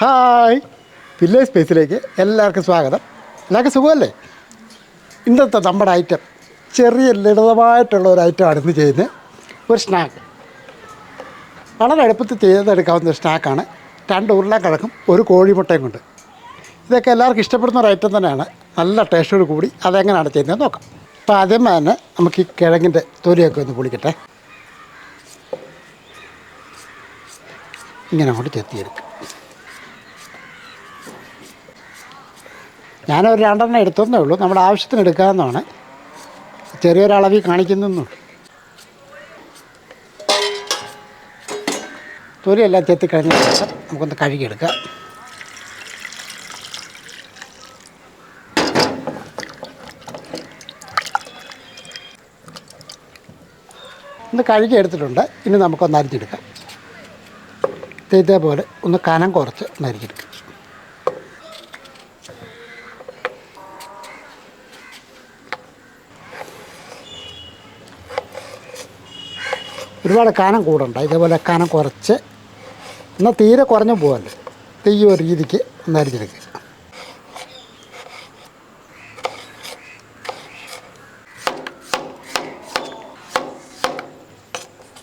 Hi. Village സ്പേസിലേക്ക് എല്ലാവർക്കും സ്വാഗതം. എല്ലാവർക്കും സുഖമല്ലേ? ഇന്നത്തെ നമ്മുടെ ഐറ്റം ചെറിയ ലളിതമായിട്ടുള്ള ഒരു ഐറ്റമാണ് ഇന്ന് ചെയ്യുന്നത്. ഒരു സ്നാക്ക് വളരെ എളുപ്പത്തിൽ ചെയ്തെടുക്കാവുന്ന ഒരു സ്നാക്കാണ് രണ്ട് ഉരുളക്കിഴക്കും ഒരു കോഴിമുട്ടയും കൊണ്ട്. ഇതൊക്കെ എല്ലാവർക്കും ഇഷ്ടപ്പെടുന്ന ഒരു ഐറ്റം തന്നെയാണ്. നല്ല ടേസ്റ്റോട് കൂടി അതെങ്ങനെയാണ് ചെയ്യുന്നത് നോക്കാം. അപ്പോൾ ആദ്യമേ തന്നെ നമുക്ക് ഈ കിഴങ്ങിന്റെ തൊലിയൊക്കെ ഒന്ന് പൊളിക്കട്ടെ. ഇങ്ങനെ അങ്ങോട്ട് ചെത്തിയെടുക്കും. ഞാനൊരു രണ്ടെണ്ണം എടുത്തതേ ഉള്ളൂ. നമ്മുടെ ആവശ്യത്തിന് എടുക്കാമെന്നാണ് ചെറിയൊരളവിൽ കാണിക്കുന്നുള്ളൂ തൊലിയെല്ലാം ചെത്തി കഴിഞ്ഞ ശേഷം നമുക്കൊന്ന് കഴുകിയെടുക്കാം. ഒന്ന് കഴുകി എടുത്തിട്ടുണ്ട് ഇനി നമുക്കൊന്ന് അരിഞ്ഞെടുക്കാം. ഇത് ഇതേപോലെ ഒന്ന് കനം കുറച്ച് ഒന്ന് അരിഞ്ഞെടുക്കാം. ഒരുപാട് കനം കൂടണ്ട. ഇതേപോലെ കനം കുറച്ച്. എന്നാൽ തീരെ കുറഞ്ഞു പോകല്ലേ തെയ്യോ രീതിക്ക് ഒന്ന് അരിഞ്ഞെടുക്കുക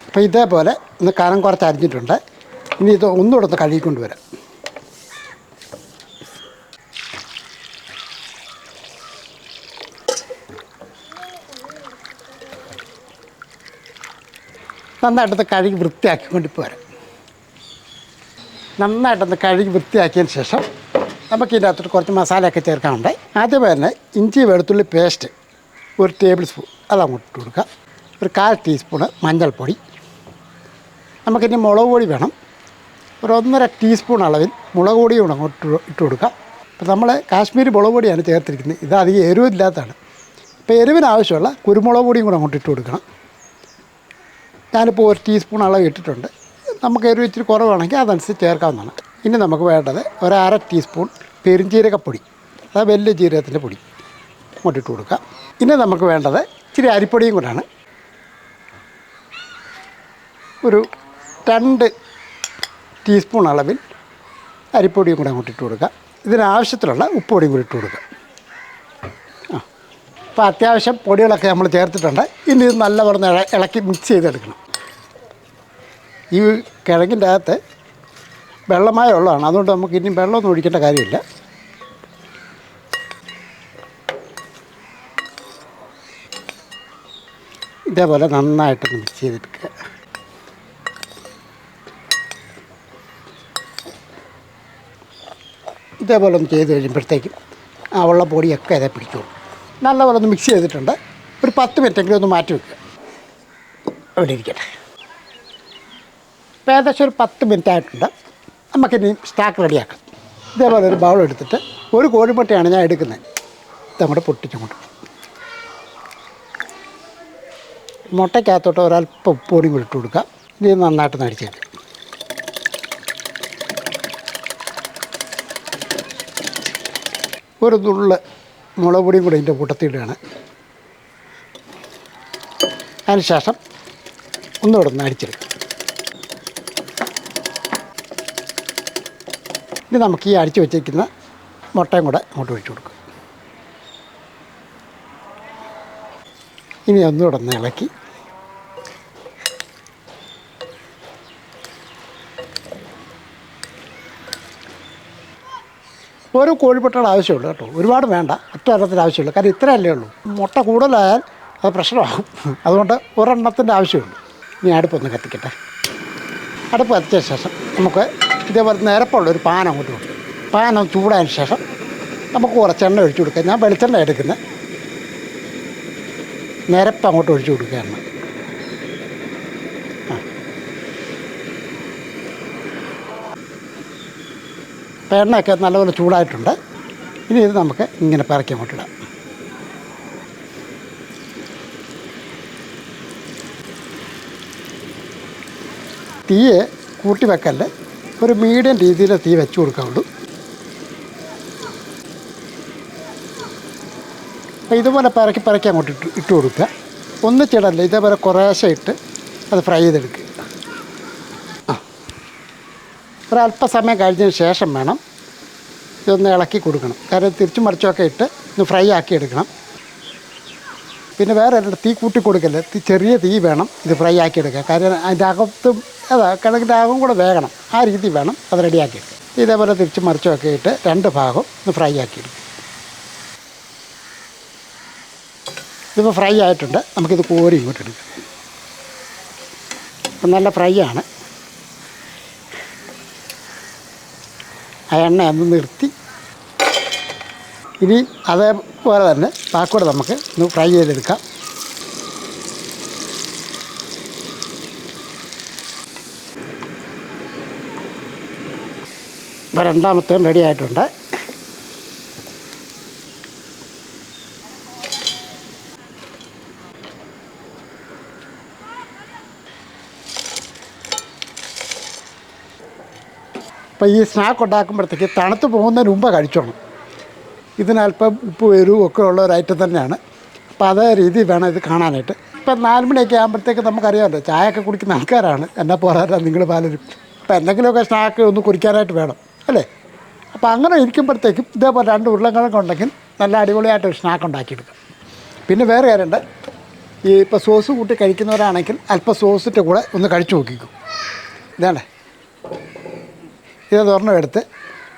അപ്പോൾ ഇതേപോലെ ഒന്ന് കനം കുറച്ച് അരിഞ്ഞിട്ടുണ്ട്. ഇനി ഇത് ഒന്നുകൂടെ ഒന്ന് കഴുകിക്കൊണ്ട് വരാം. നന്നായിട്ടൊന്ന് കഴുകി വൃത്തിയാക്കിക്കൊണ്ട് ഇപ്പോൾ വരാം നന്നായിട്ടൊന്ന് കഴുകി വൃത്തിയാക്കിയതിന് ശേഷം നമുക്ക് ഇതിന്റെ അകത്തോട്ട് കുറച്ച് മസാലയൊക്കെ ചേർക്കാനുണ്ട്. ആദ്യം തന്നെ ഇഞ്ചി വെളുത്തുള്ളി പേസ്റ്റ് ഒരു ടേബിൾ സ്പൂൺ അത് അങ്ങോട്ട് ഇട്ട് കൊടുക്കുക. ഒരു കാൽ ടീസ്പൂണ് മഞ്ഞൾപ്പൊടി. നമുക്കിനി മുളക് പൊടി വേണം. ഒരു ഒന്നര ടീസ്പൂൺ അളവിൽ മുളക് പൊടി കൂടെ അങ്ങോട്ട് ഇട്ട് കൊടുക്കുക. അപ്പോൾ നമ്മൾ കാശ്മീരി മുളക് പൊടിയാണ് ചേർത്തിരിക്കുന്നത്. ഇത് അധികം എരിവില്ലാത്തതാണ്. ഇപ്പോൾ എരിവിന് ആവശ്യമുള്ള കുരുമുളക് പൊടിയും കൂടെ അങ്ങോട്ട് ഇട്ട് കൊടുക്കണം. ഞാനിപ്പോൾ ഒരു ടീസ്പൂൺ അളവ് ഇട്ടിട്ടുണ്ട്. നമുക്ക് എരിവ് ഇച്ചിരി കുറവാണെങ്കിൽ അതനുസരിച്ച് ചേർക്കാവുന്നതാണ്. ഇനി നമുക്ക് വേണ്ടത് ഒരു അര ടീസ്പൂൺ പെരുംജീരകപ്പൊടി അതായത് വലിയ ജീരകത്തിന്റെ പൊടി ഇങ്ങോട്ടിട്ട് കൊടുക്കുക ഇനി നമുക്ക് വേണ്ടത് ഇച്ചിരി അരിപ്പൊടിയും കൂടാണ്. ഒരു രണ്ട് ടീസ്പൂൺ അളവിൽ അരിപ്പൊടിയും കൂടെ അങ്ങോട്ട് ഇട്ട് കൊടുക്കുക ഇതിനാവശ്യത്തിലുള്ള ഉപ്പൊടിയും കൂടി ഇട്ട് കൊടുക്കുക ആ അപ്പോൾ അത്യാവശ്യം പൊടികളൊക്കെ നമ്മൾ ചേർത്തിട്ടുണ്ട്. ഇനി ഇത് നല്ലപോലെ ഇളക്കി മിക്സ് ചെയ്തെടുക്കണം. ഈ കിഴങ്ങിന്റെ അകത്ത് വെള്ളമായ ഉള്ളതാണ് അതുകൊണ്ട് നമുക്ക് ഇനി വെള്ളമൊന്നും ഒഴിക്കേണ്ട കാര്യമില്ല. ഇതേപോലെ നന്നായിട്ട് മിക്സ് ചെയ്തെടുക്കുക. ഇതേപോലെ ഒന്ന് ചെയ്ത് കഴിയുമ്പോഴത്തേക്കും ആ ഉള്ള പൊടിയൊക്കെ അതേ പിടിക്കുള്ളൂ നല്ലപോലെ ഒന്ന് മിക്സ് ചെയ്തിട്ടുണ്ട്. ഒരു പത്ത് മിനിറ്റെങ്കിലും ഒന്ന് മാറ്റി വെക്കുക. അവിടെ ഇരിക്കട്ടെ. ഇപ്പോൾ ഏകദേശം ഒരു പത്ത് മിനിറ്റ് ആയിട്ടുണ്ട്. നമുക്കിനി സ്റ്റാക്ക് റെഡിയാക്കാം ഇതേപോലെ ഒരു ബൗൾ എടുത്തിട്ട് ഒരു കോഴിമുട്ടയാണ് ഞാൻ എടുക്കുന്നത്. നമ്മുടെ പൊട്ടിച്ചുകൊണ്ട് മുട്ടയ്ക്കകത്തോട്ട് ഒരല്പം ഉപ്പോടിയും കൂടി ഇട്ട് കൊടുക്കാം. ഇനി ഇത് നന്നായിട്ട് നടിച്ചേക്കും ഒരു നുള്ള് മുളക് പൊടിയും കൂടി ഇതിന്റെ കൂട്ടത്തിയിടുകയാണ് അതിനുശേഷം ഒന്നുകൂടെ ഒന്ന് അടിച്ചെടുക്കും. ഇനി നമുക്ക് ഈ അടിച്ചു വെച്ചിരിക്കുന്ന മുട്ടയും കൂടെ അങ്ങോട്ട് ഒഴിച്ചു കൊടുക്കും. ഇനി ഒന്നുകൂടെ ഒന്ന് ഇളക്കി. ഓരോ കോഴിമുട്ടയുടെ ആവശ്യമുള്ളൂ കേട്ടോ. ഒരുപാട് വേണ്ട. ഒറ്റ എണ്ണത്തിന്റെ ആവശ്യമുള്ളൂ. കാരണം ഇത്രയല്ലേ ഉള്ളൂ. മുട്ട കൂടുതലായാൽ അത് പ്രശ്നമാകും. അതുകൊണ്ട് ഒരെണ്ണത്തിന്റെ ആവശ്യമുള്ളൂ. ഇനി അടുപ്പൊന്ന് കത്തിക്കട്ടെ. അടുപ്പ് കത്തിച്ച ശേഷം നമുക്ക് ഇതേപോലെ നിരപ്പുള്ള ഒരു പാൻ അങ്ങോട്ട് കൊടുക്കും. ഒന്ന് ചൂടായതിന് ശേഷം നമുക്ക് കുറച്ച് എണ്ണ ഒഴിച്ചു കൊടുക്കാം. ഞാൻ വെളിച്ചെണ്ണ എടുക്കുന്നത്. നിരപ്പ് അങ്ങോട്ട് ഒഴിച്ചു കൊടുക്കുകയാണ്. അപ്പം എണ്ണയൊക്കെ നല്ലപോലെ ചൂടായിട്ടുണ്ട്. ഇനി ഇത് നമുക്ക് ഇങ്ങനെ പിറക്കി അങ്ങോട്ടിടാം തീയെ കൂട്ടി വെക്കല്ലേ? ഒരു മീഡിയം രീതിയിൽ തീ വെച്ച് കൊടുക്കാവുള്ളൂ. അപ്പോൾ ഇതുപോലെ പരക്കി പിറക്കി അങ്ങോട്ട് ഇട്ട് ഇട്ട് കൊടുക്കുക. ഒന്നിച്ചിടല്ല ഇതേപോലെ കുറേശ്ശെ ഇട്ട് അത് ഫ്രൈ ചെയ്തെടുക്കുക. ആ. ഒരല്പസമയം കഴിഞ്ഞതിന് ശേഷം വേണം ഇതൊന്ന് ഇളക്കി കൊടുക്കണം. കാരണം തിരിച്ചു മറിച്ചൊക്കെ ഇട്ട് ഒന്ന് ഫ്രൈ ആക്കി എടുക്കണം. പിന്നെ വേറെ ഒരിടത്ത് തീ കൂട്ടി കൊടുക്കല്ലേ? ചെറിയ തീ വേണം ഇത് ഫ്രൈ ആക്കി എടുക്കുക കാര്യം അതിന്റെ അകത്തും അതാ കിഴങ്ങിന്റെ അകം കൂടെ വേകണം. ആ രീതി വേണം അത് റെഡിയാക്കി എടുക്കുക ഇതേപോലെ തിരിച്ച് മറിച്ചൊക്കെ ഇട്ട് രണ്ട് ഭാഗം ഒന്ന് ഫ്രൈ ആക്കി എടുക്കും. ഇതിപ്പോൾ ഫ്രൈ ആയിട്ടുണ്ട് നമുക്കിത് കോരി ഇങ്ങോട്ട് എടുക്കാം. നല്ല ഫ്രൈ ആണ്. ആ എണ്ണ ഒന്ന് നിർത്തി ഇനി അതേപോലെ തന്നെ ബാക്കൂടെ നമുക്ക് ഒന്ന് ഫ്രൈ ചെയ്തെടുക്കാം. ഇപ്പോൾ രണ്ടാമത്തേം റെഡി ആയിട്ടുണ്ട്. അപ്പോൾ ഈ സ്നാക്ക് ഉണ്ടാക്കുമ്പോഴത്തേക്ക് തണുത്ത് പോകുന്നതിന് മുമ്പ് കഴിച്ചോണം. ഇതിനല്പം ഉപ്പ് എരിവും ഒക്കെ ഉള്ള ഒരു ഐറ്റം തന്നെയാണ്. അപ്പോൾ അതേ രീതി വേണം ഇത് കാണാനായിട്ട്. ഇപ്പം നാല് മണിയൊക്കെ ആകുമ്പോഴത്തേക്ക് നമുക്കറിയാമല്ലോ ചായയൊക്കെ കുടിക്കുന്ന ആൾക്കാരാണ്. എന്നെ പോരാ നിങ്ങൾ പലരും. അപ്പോൾ എന്തെങ്കിലുമൊക്കെ സ്നാക്ക് ഒന്ന് കുടിക്കാനായിട്ട് വേണം അല്ലേ? അപ്പോൾ അങ്ങനെ ഇരിക്കുമ്പോഴത്തേക്കും ഇതേപോലെ രണ്ട് ഉരുളക്കിഴങ്ങ് ഉണ്ടെങ്കിൽ നല്ല അടിപൊളിയായിട്ട് ഒരു സ്നാക്ക് ഉണ്ടാക്കിയെടുക്കും. പിന്നെ വേറെ കാര്യമുണ്ട്. ഈ ഇപ്പോൾ സോസ് കൂട്ടി കഴിക്കുന്നവരാണെങ്കിൽ അല്പം സോസിന്റെ കൂടെ ഒന്ന് കഴിച്ചു നോക്കിക്കും. ഇതാണ്. ഇത് തുറന്നു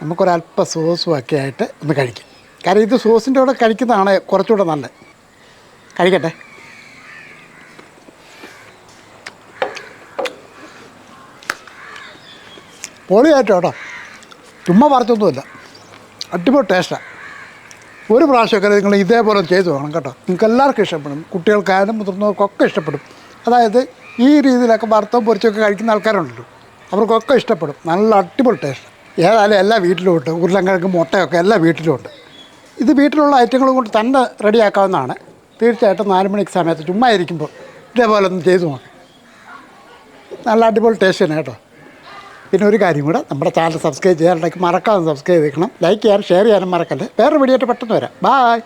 നമുക്കൊരല്പ സോസും ഒക്കെ ആയിട്ട് ഒന്ന് കഴിക്കാം. കാരണം ഇത് സോസിന്റെ കൂടെ കഴിക്കുന്നതാണ് കുറച്ചുകൂടെ നല്ലത്. കഴിക്കട്ടെ. പൊളിയായിട്ട് കേട്ടോ. ചുമ്മാ പറിച്ചൊന്നുമില്ല അടിപൊളി ടേസ്റ്റാണ് ഒരു പ്രാവശ്യമൊക്കെ നിങ്ങൾ ഇതേപോലെ ചെയ്തു വേണം കേട്ടോ. നിങ്ങൾക്ക് എല്ലാവർക്കും ഇഷ്ടപ്പെടും. കുട്ടികൾക്കായാലും മുതിർന്നവർക്കൊക്കെ ഇഷ്ടപ്പെടും. അതായത് ഈ രീതിയിലൊക്കെ വറുത്തവും പൊരിച്ചൊക്കെ കഴിക്കുന്ന ആൾക്കാരുണ്ടല്ലോ. അവർക്കൊക്കെ ഇഷ്ടപ്പെടും. നല്ല അടിപൊളി ടേസ്റ്റ് ഏതായാലും എല്ലാ വീട്ടിലും ഉണ്ട്. ഉരുളക്കിഴങ്ങ് മുട്ടയൊക്കെ എല്ലാ വീട്ടിലും ഉണ്ട്. ഇത് വീട്ടിലുള്ള ഐറ്റങ്ങൾ കൊണ്ട് തന്നെ റെഡിയാക്കാവുന്നതാണ്. തീർച്ചയായിട്ടും നാല് മണിക്ക് സമയത്ത് ചുമ്മാ ഇരിക്കുമ്പോൾ ഇതേപോലെ ഒന്ന് ചെയ്തു നോക്കാം. നല്ല അടിപൊളി ടേസ്റ്റ് തന്നെ കേട്ടോ. പിന്നെ ഒരു കാര്യം കൂടെ നമ്മുടെ ചാനൽ സബ്സ്ക്രൈബ് ചെയ്യാനുണ്ടെങ്കിൽ മറക്കാതെ സബ്സ്ക്രൈബ് ചെയ്യണം ലൈക്ക് ചെയ്യാനും ഷെയർ ചെയ്യാനും മറക്കല്ലേ. വേറെ വീഡിയോ ആയിട്ട് പെട്ടെന്ന് വരാം. ബായ്